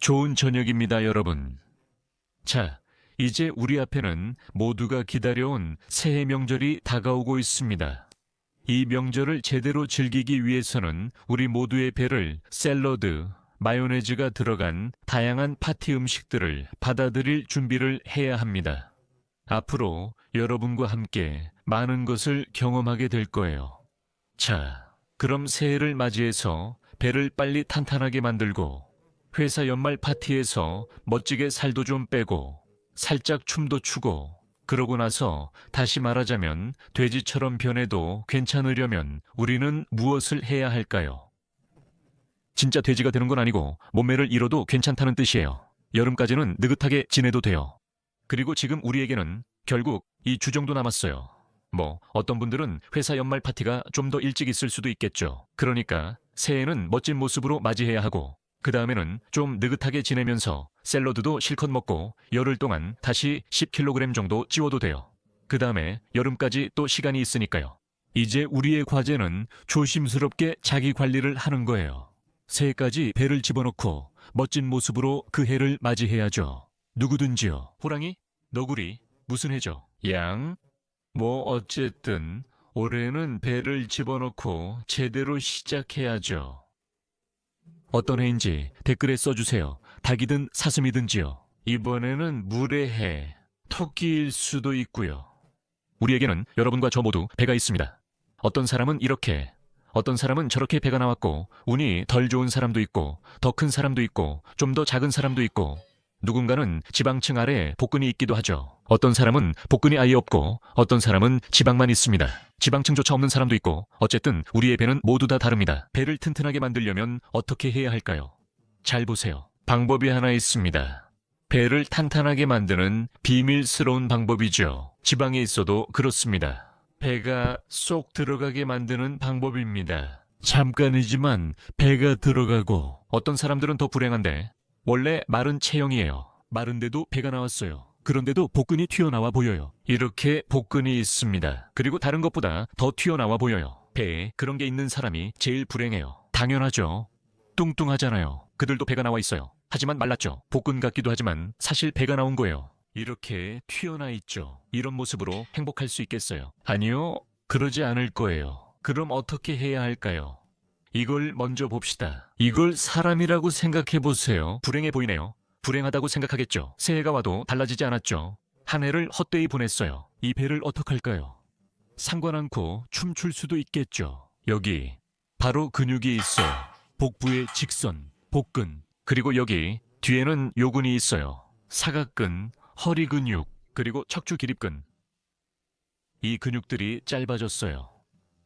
좋은 저녁입니다, 여러분. 자, 이제 우리 앞에는 모두가 기다려온 새해 명절이 다가오고 있습니다. 이 명절을 제대로 즐기기 위해서는 우리 모두의 배를 샐러드, 마요네즈가 들어간 다양한 파티 음식들을 받아들일 준비를 해야 합니다. 앞으로 여러분과 함께 많은 것을 경험하게 될 거예요. 자, 그럼 새해를 맞이해서 배를 빨리 탄탄하게 만들고 회사 연말 파티에서 멋지게 살도 좀 빼고 살짝 춤도 추고 그러고 나서 다시 말하자면 돼지처럼 변해도 괜찮으려면 우리는 무엇을 해야 할까요? 진짜 돼지가 되는 건 아니고 몸매를 잃어도 괜찮다는 뜻이에요. 여름까지는 느긋하게 지내도 돼요. 그리고 지금 우리에게는 결국 이 주 정도 남았어요. 뭐 어떤 분들은 회사 연말 파티가 좀 더 일찍 있을 수도 있겠죠. 그러니까 새해는 멋진 모습으로 맞이해야 하고 그 다음에는 좀 느긋하게 지내면서 샐러드도 실컷 먹고 열흘 동안 다시 10kg 정도 찌워도 돼요. 그 다음에 여름까지 또 시간이 있으니까요. 이제 우리의 과제는 조심스럽게 자기 관리를 하는 거예요. 새해까지 배를 집어넣고 멋진 모습으로 그 해를 맞이해야죠. 누구든지요. 호랑이? 너구리? 무슨 해죠? 양? 뭐 어쨌든 올해는 배를 집어넣고 제대로 시작해야죠. 어떤 해인지 댓글에 써주세요. 닭이든 사슴이든지요. 이번에는 물의 해, 토끼일 수도 있고요. 우리에게는 여러분과 저 모두 배가 있습니다. 어떤 사람은 이렇게, 어떤 사람은 저렇게 배가 나왔고, 운이 덜 좋은 사람도 있고, 더 큰 사람도 있고, 좀 더 작은 사람도 있고, 누군가는 지방층 아래 복근이 있기도 하죠. 어떤 사람은 복근이 아예 없고, 어떤 사람은 지방만 있습니다. 지방층조차 없는 사람도 있고, 어쨌든 우리의 배는 모두 다 다릅니다. 배를 튼튼하게 만들려면 어떻게 해야 할까요? 잘 보세요. 방법이 하나 있습니다. 배를 탄탄하게 만드는 비밀스러운 방법이죠. 지방에 있어도 그렇습니다. 배가 쏙 들어가게 만드는 방법입니다. 잠깐이지만 배가 들어가고 어떤 사람들은 더 불행한데 원래 마른 체형이에요. 마른데도 배가 나왔어요. 그런데도 복근이 튀어나와 보여요. 이렇게 복근이 있습니다. 그리고 다른 것보다 더 튀어나와 보여요. 배에 그런 게 있는 사람이 제일 불행해요. 당연하죠. 뚱뚱하잖아요. 그들도 배가 나와 있어요. 하지만 말랐죠. 복근 같기도 하지만 사실 배가 나온 거예요. 이렇게 튀어나 있죠. 이런 모습으로 행복할 수 있겠어요? 아니요. 그러지 않을 거예요. 그럼 어떻게 해야 할까요? 이걸 먼저 봅시다. 이걸 사람이라고 생각해 보세요. 불행해 보이네요. 불행하다고 생각하겠죠. 새해가 와도 달라지지 않았죠. 한 해를 헛되이 보냈어요. 이 배를 어떡할까요? 상관 않고 춤출 수도 있겠죠. 여기 바로 근육이 있어요. 복부의 직선, 복근, 그리고 여기 뒤에는 요근이 있어요. 사각근, 허리 근육, 그리고 척추 기립근. 이 근육들이 짧아졌어요.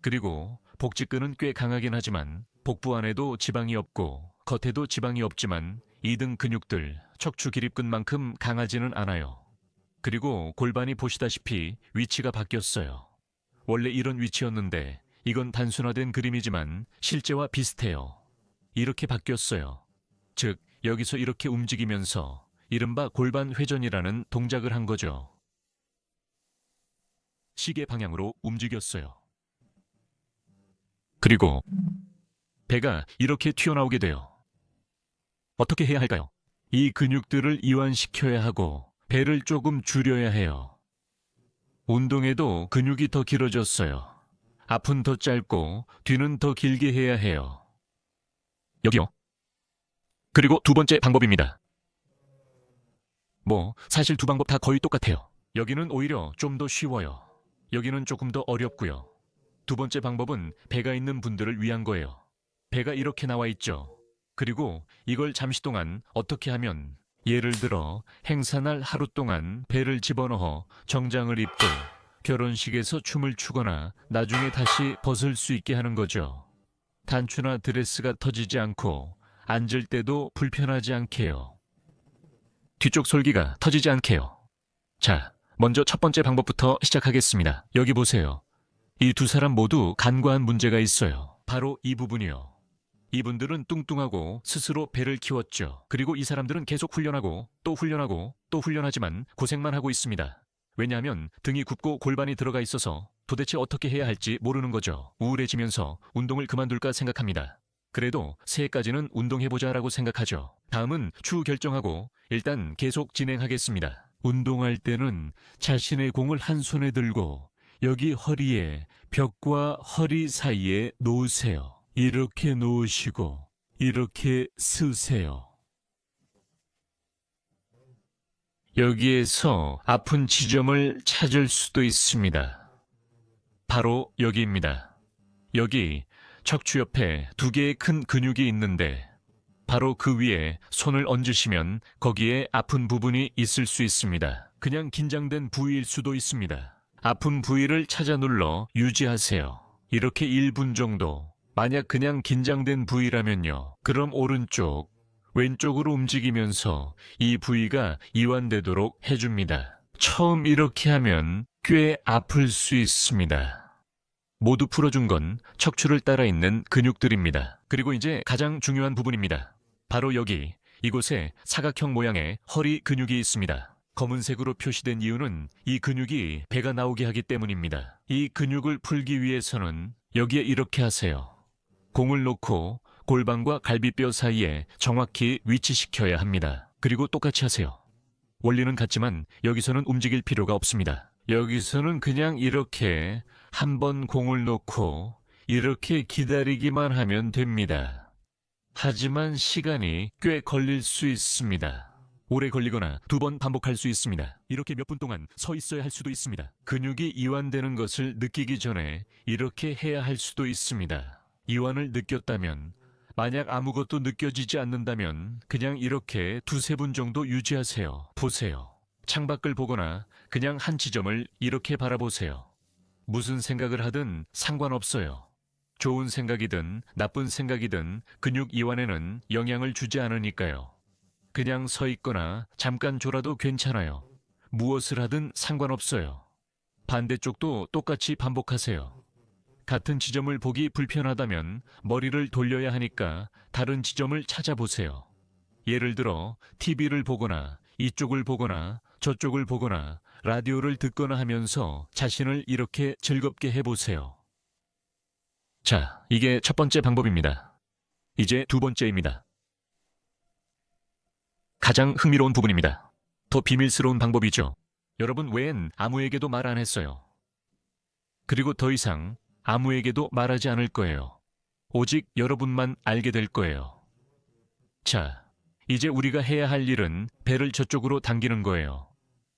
그리고 복직근은 꽤 강하긴 하지만 복부 안에도 지방이 없고 겉에도 지방이 없지만 이등 근육들 척추 기립근만큼 강하지는 않아요. 그리고 골반이 보시다시피 위치가 바뀌었어요. 원래 이런 위치였는데 이건 단순화된 그림이지만 실제와 비슷해요. 이렇게 바뀌었어요. 즉 여기서 이렇게 움직이면서 이른바 골반 회전이라는 동작을 한 거죠. 시계 방향으로 움직였어요. 그리고 배가 이렇게 튀어나오게 돼요. 어떻게 해야 할까요? 이 근육들을 이완시켜야 하고 배를 조금 줄여야 해요. 운동에도 근육이 더 길어졌어요. 앞은 더 짧고 뒤는 더 길게 해야 해요. 여기요. 그리고 두 번째 방법입니다. 뭐, 사실 두 방법 다 거의 똑같아요. 여기는 오히려 좀 더 쉬워요. 여기는 조금 더 어렵고요. 두 번째 방법은 배가 있는 분들을 위한 거예요. 배가 이렇게 나와 있죠. 그리고 이걸 잠시 동안 어떻게 하면 예를 들어 행사날 하루 동안 배를 집어넣어 정장을 입고 결혼식에서 춤을 추거나 나중에 다시 벗을 수 있게 하는 거죠. 단추나 드레스가 터지지 않고 앉을 때도 불편하지 않게요. 뒤쪽 솔기가 터지지 않게요. 자, 먼저 첫 번째 방법부터 시작하겠습니다. 여기 보세요. 이 두 사람 모두 간과한 문제가 있어요. 바로 이 부분이요. 이분들은 뚱뚱하고 스스로 배를 키웠죠. 그리고 이 사람들은 계속 훈련하고 또 훈련하고 또 훈련하지만 고생만 하고 있습니다. 왜냐하면 등이 굽고 골반이 들어가 있어서 도대체 어떻게 해야 할지 모르는 거죠. 우울해지면서 운동을 그만둘까 생각합니다. 그래도 새해까지는 운동해보자 라고 생각하죠. 다음은 추후 결정하고 일단 계속 진행하겠습니다. 운동할 때는 자신의 공을 한 손에 들고 여기 허리에 벽과 허리 사이에 놓으세요. 이렇게 놓으시고 이렇게 쓰세요. 여기에서 아픈 지점을 찾을 수도 있습니다. 바로 여기입니다. 여기 척추 옆에 두 개의 큰 근육이 있는데 바로 그 위에 손을 얹으시면 거기에 아픈 부분이 있을 수 있습니다. 그냥 긴장된 부위일 수도 있습니다. 아픈 부위를 찾아 눌러 유지하세요. 이렇게 1분 정도. 만약 그냥 긴장된 부위라면요. 그럼 오른쪽, 왼쪽으로 움직이면서 이 부위가 이완되도록 해줍니다. 처음 이렇게 하면 꽤 아플 수 있습니다. 모두 풀어준 건 척추를 따라 있는 근육들입니다. 그리고 이제 가장 중요한 부분입니다. 바로 여기, 이곳에 사각형 모양의 허리 근육이 있습니다. 검은색으로 표시된 이유는 이 근육이 배가 나오게 하기 때문입니다. 이 근육을 풀기 위해서는 여기에 이렇게 하세요. 공을 놓고 골반과 갈비뼈 사이에 정확히 위치시켜야 합니다. 그리고 똑같이 하세요. 원리는 같지만 여기서는 움직일 필요가 없습니다. 여기서는 그냥 이렇게 한 번 공을 놓고 이렇게 기다리기만 하면 됩니다. 하지만 시간이 꽤 걸릴 수 있습니다. 오래 걸리거나 두 번 반복할 수 있습니다. 이렇게 몇 분 동안 서 있어야 할 수도 있습니다. 근육이 이완되는 것을 느끼기 전에 이렇게 해야 할 수도 있습니다. 이완을 느꼈다면 만약 아무것도 느껴지지 않는다면 그냥 이렇게 두세 분 정도 유지하세요. 보세요. 창밖을 보거나 그냥 한 지점을 이렇게 바라보세요. 무슨 생각을 하든 상관없어요. 좋은 생각이든 나쁜 생각이든 근육 이완에는 영향을 주지 않으니까요. 그냥 서 있거나 잠깐 졸아도 괜찮아요. 무엇을 하든 상관없어요. 반대쪽도 똑같이 반복하세요. 같은 지점을 보기 불편하다면 머리를 돌려야 하니까 다른 지점을 찾아보세요. 예를 들어 TV를 보거나 이쪽을 보거나 저쪽을 보거나 라디오를 듣거나 하면서 자신을 이렇게 즐겁게 해보세요. 자, 이게 첫 번째 방법입니다. 이제 두 번째입니다. 가장 흥미로운 부분입니다. 더 비밀스러운 방법이죠. 여러분 외엔 아무에게도 말 안 했어요. 그리고 더 이상 아무에게도 말하지 않을 거예요. 오직 여러분만 알게 될 거예요. 자, 이제 우리가 해야 할 일은 배를 저쪽으로 당기는 거예요.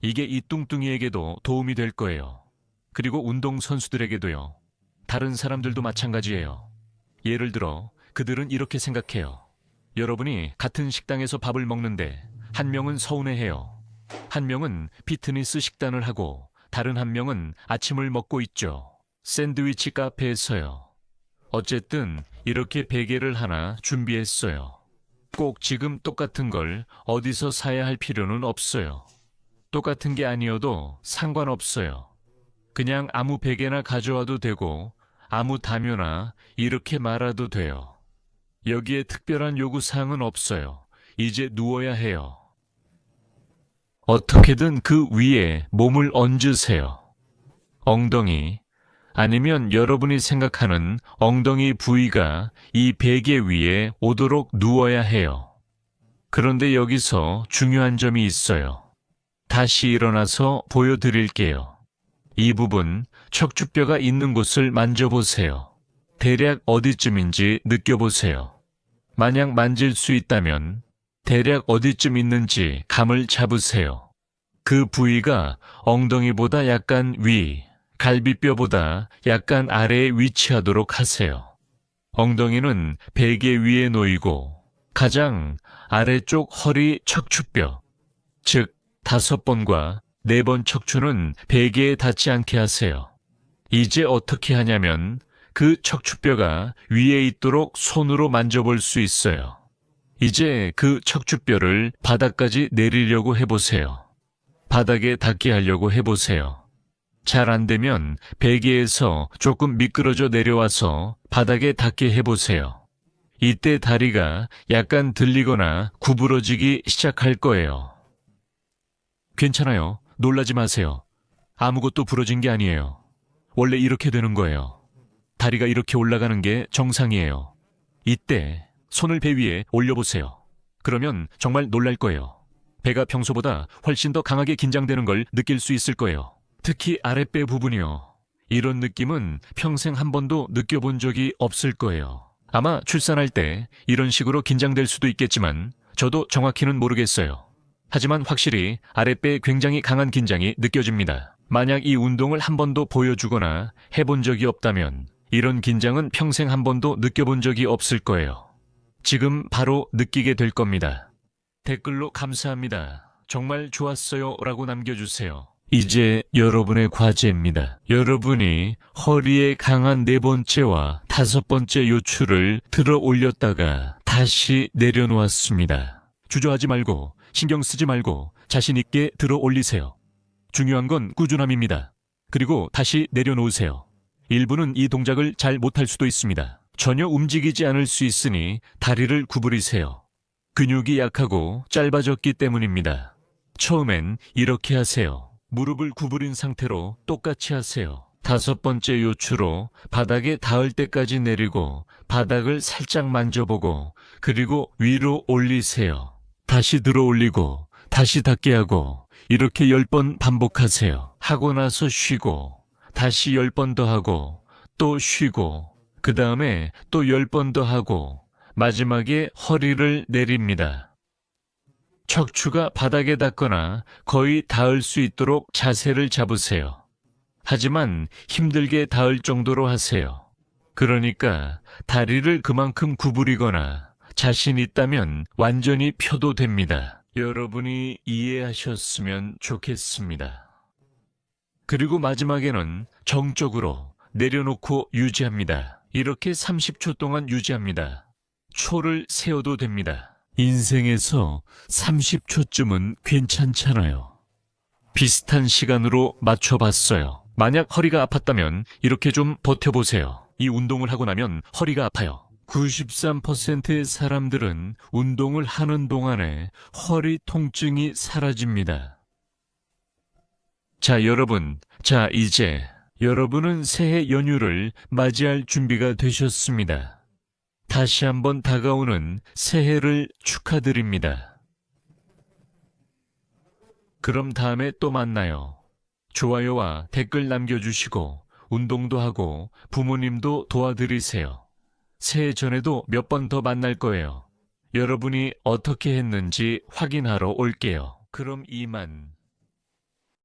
이게 이 뚱뚱이에게도 도움이 될 거예요. 그리고 운동 선수들에게도요. 다른 사람들도 마찬가지예요. 예를 들어 그들은 이렇게 생각해요. 여러분이 같은 식당에서 밥을 먹는데 한 명은 서운해해요. 한 명은 피트니스 식단을 하고 다른 한 명은 아침을 먹고 있죠. 샌드위치 카페에서요. 어쨌든 이렇게 베개를 하나 준비했어요. 꼭 지금 똑같은 걸 어디서 사야 할 필요는 없어요. 똑같은 게 아니어도 상관없어요. 그냥 아무 베개나 가져와도 되고 아무 담요나 이렇게 말아도 돼요. 여기에 특별한 요구사항은 없어요. 이제 누워야 해요. 어떻게든 그 위에 몸을 얹으세요. 엉덩이, 아니면 여러분이 생각하는 엉덩이 부위가 이 베개 위에 오도록 누워야 해요. 그런데 여기서 중요한 점이 있어요. 다시 일어나서 보여드릴게요. 이 부분 척추뼈가 있는 곳을 만져보세요. 대략 어디쯤인지 느껴보세요. 만약 만질 수 있다면 대략 어디쯤 있는지 감을 잡으세요. 그 부위가 엉덩이보다 약간 위, 갈비뼈보다 약간 아래에 위치하도록 하세요. 엉덩이는 베개 위에 놓이고 가장 아래쪽 허리 척추뼈, 즉 다섯 번과 네 번 척추는 베개에 닿지 않게 하세요. 이제 어떻게 하냐면 그 척추뼈가 위에 있도록 손으로 만져볼 수 있어요. 이제 그 척추뼈를 바닥까지 내리려고 해보세요. 바닥에 닿게 하려고 해보세요. 잘 안 되면 베개에서 조금 미끄러져 내려와서 바닥에 닿게 해보세요. 이때 다리가 약간 들리거나 구부러지기 시작할 거예요. 괜찮아요. 놀라지 마세요. 아무것도 부러진 게 아니에요. 원래 이렇게 되는 거예요. 다리가 이렇게 올라가는 게 정상이에요. 이때 손을 배 위에 올려보세요. 그러면 정말 놀랄 거예요. 배가 평소보다 훨씬 더 강하게 긴장되는 걸 느낄 수 있을 거예요. 특히 아랫배 부분이요. 이런 느낌은 평생 한 번도 느껴본 적이 없을 거예요. 아마 출산할 때 이런 식으로 긴장될 수도 있겠지만 저도 정확히는 모르겠어요. 하지만 확실히 아랫배에 굉장히 강한 긴장이 느껴집니다. 만약 이 운동을 한 번도 보여주거나 해본 적이 없다면 이런 긴장은 평생 한 번도 느껴본 적이 없을 거예요. 지금 바로 느끼게 될 겁니다. 댓글로 감사합니다. 정말 좋았어요. 라고 남겨주세요. 이제 여러분의 과제입니다. 여러분이 허리에 강한 네 번째와 다섯 번째 요추를 들어 올렸다가 다시 내려놓았습니다. 주저하지 말고 신경 쓰지 말고 자신 있게 들어 올리세요. 중요한 건 꾸준함입니다. 그리고 다시 내려놓으세요. 일부는 이 동작을 잘 못할 수도 있습니다. 전혀 움직이지 않을 수 있으니 다리를 구부리세요. 근육이 약하고 짧아졌기 때문입니다. 처음엔 이렇게 하세요. 무릎을 구부린 상태로 똑같이 하세요. 다섯 번째 요추로 바닥에 닿을 때까지 내리고 바닥을 살짝 만져보고 그리고 위로 올리세요. 다시 들어 올리고 다시 닿게 하고 이렇게 열 번 반복하세요. 하고 나서 쉬고 다시 열 번 더 하고 또 쉬고 그 다음에 또 열 번 더 하고 마지막에 허리를 내립니다. 척추가 바닥에 닿거나 거의 닿을 수 있도록 자세를 잡으세요. 하지만 힘들게 닿을 정도로 하세요. 그러니까 다리를 그만큼 구부리거나 자신 있다면 완전히 펴도 됩니다. 여러분이 이해하셨으면 좋겠습니다. 그리고 마지막에는 정적으로 내려놓고 유지합니다. 이렇게 30초 동안 유지합니다. 초를 세워도 됩니다. 인생에서 30초쯤은 괜찮잖아요. 비슷한 시간으로 맞춰봤어요. 만약 허리가 아팠다면 이렇게 좀 버텨보세요. 이 운동을 하고 나면 허리가 아파요. 93%의 사람들은 운동을 하는 동안에 허리 통증이 사라집니다. 자, 여러분. 자, 이제 여러분은 새해 연휴를 맞이할 준비가 되셨습니다. 다시 한번 다가오는 새해를 축하드립니다. 그럼 다음에 또 만나요. 좋아요와 댓글 남겨주시고 운동도 하고 부모님도 도와드리세요. 새해 전에도 몇 번 더 만날 거예요. 여러분이 어떻게 했는지 확인하러 올게요. 그럼 이만.